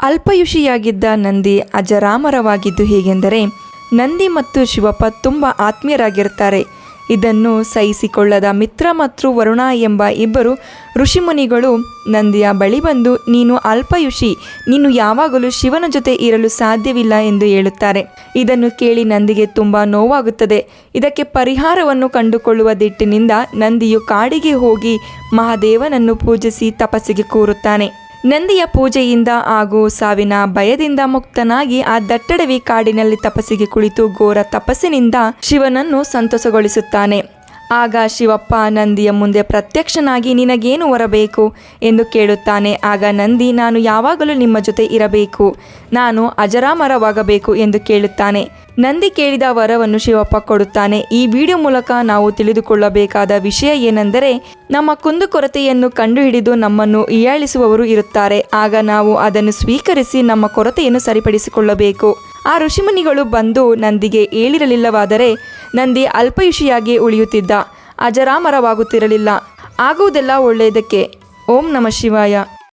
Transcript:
ಅಲ್ಪಯುಷಿಯಾಗಿದ್ದ ನಂದಿ ಅಜರಾಮರವಾಗಿದ್ದು ಹೇಗೆಂದರೆ, ನಂದಿ ಮತ್ತು ಶಿವಪ್ಪ ತುಂಬ ಆತ್ಮೀಯರಾಗಿರ್ತಾರೆ. ಇದನ್ನು ಸಹಿಸಿಕೊಳ್ಳದ ಮಿತ್ರ ಮತ್ತು ವರುಣ ಎಂಬ ಇಬ್ಬರು ಋಷಿಮುನಿಗಳು ನಂದಿಯ ಬಳಿ ಬಂದು, ನೀನು ಅಲ್ಪಯುಷಿ, ನೀನು ಯಾವಾಗಲೂ ಶಿವನ ಜೊತೆ ಇರಲು ಸಾಧ್ಯವಿಲ್ಲ ಎಂದು ಹೇಳುತ್ತಾರೆ. ಇದನ್ನು ಕೇಳಿ ನಂದಿಗೆ ತುಂಬ ನೋವಾಗುತ್ತದೆ. ಇದಕ್ಕೆ ಪರಿಹಾರವನ್ನು ಕಂಡುಕೊಳ್ಳುವ ದಿಟ್ಟಿನಿಂದ ನಂದಿಯು ಕಾಡಿಗೆ ಹೋಗಿ ಮಹಾದೇವನನ್ನು ಪೂಜಿಸಿ ತಪಸ್ಸಿಗೆ ಕೂರುತ್ತಾನೆ. ನಂದಿಯ ಪೂಜೆಯಿಂದ ಹಾಗೂ ಸಾವಿನ ಭಯದಿಂದ ಮುಕ್ತನಾಗಿ ಆ ದಟ್ಟಡವಿ ಕಾಡಿನಲ್ಲಿ ತಪಸ್ಸಿಗೆ ಕುಳಿತು ಘೋರ ತಪಸ್ಸಿನಿಂದ ಶಿವನನ್ನು ಸಂತೋಷಗೊಳಿಸುತ್ತಾನೆ. ಆಗ ಶಿವಪ್ಪ ನಂದಿಯ ಮುಂದೆ ಪ್ರತ್ಯಕ್ಷನಾಗಿ, ನಿನಗೇನು ಹೊರಬೇಕು? ಎಂದು ಕೇಳುತ್ತಾನೆ. ಆಗ ನಂದಿ, ನಾನು ಯಾವಾಗಲೂ ನಿಮ್ಮ ಜೊತೆ ಇರಬೇಕು. ನಾನು ಅಜರಾಮರವಾಗಬೇಕು, ಎಂದು ಕೇಳುತ್ತಾನೆ. ನಂದಿ ಕೇಳಿದ ವರವನ್ನು ಶಿವಪ್ಪ ಕೊಡುತ್ತಾನೆ. ಈ ವಿಡಿಯೋ ಮೂಲಕ ನಾವು ತಿಳಿದುಕೊಳ್ಳಬೇಕಾದ ವಿಷಯ ಏನೆಂದರೆ, ನಮ್ಮ ಕುಂದುಕೊರತೆಯನ್ನು ಕಂಡುಹಿಡಿದು ನಮ್ಮನ್ನು ಹೀಯಾಳಿಸುವವರು ಇರುತ್ತಾರೆ. ಆಗ ನಾವು ಅದನ್ನು ಸ್ವೀಕರಿಸಿ ನಮ್ಮ ಕೊರತೆಯನ್ನು ಸರಿಪಡಿಸಿಕೊಳ್ಳಬೇಕು. ಆ ಋಷಿಮುನಿಗಳು ಬಂದು ನಂದಿಗೆ ಏಳಿರಲಿಲ್ಲವಾದರೆ ನಂದಿ ಅಲ್ಪಯುಷಿಯಾಗಿ ಉಳಿಯುತ್ತಿದ್ದ. ಅಜರಾಮರವಾಗುತ್ತಿರಲಿಲ್ಲ. ಆಗುವುದೆಲ್ಲ ಒಳ್ಳೆಯದಕ್ಕೆ. ಓಂ ನಮ ಶಿವಾಯ.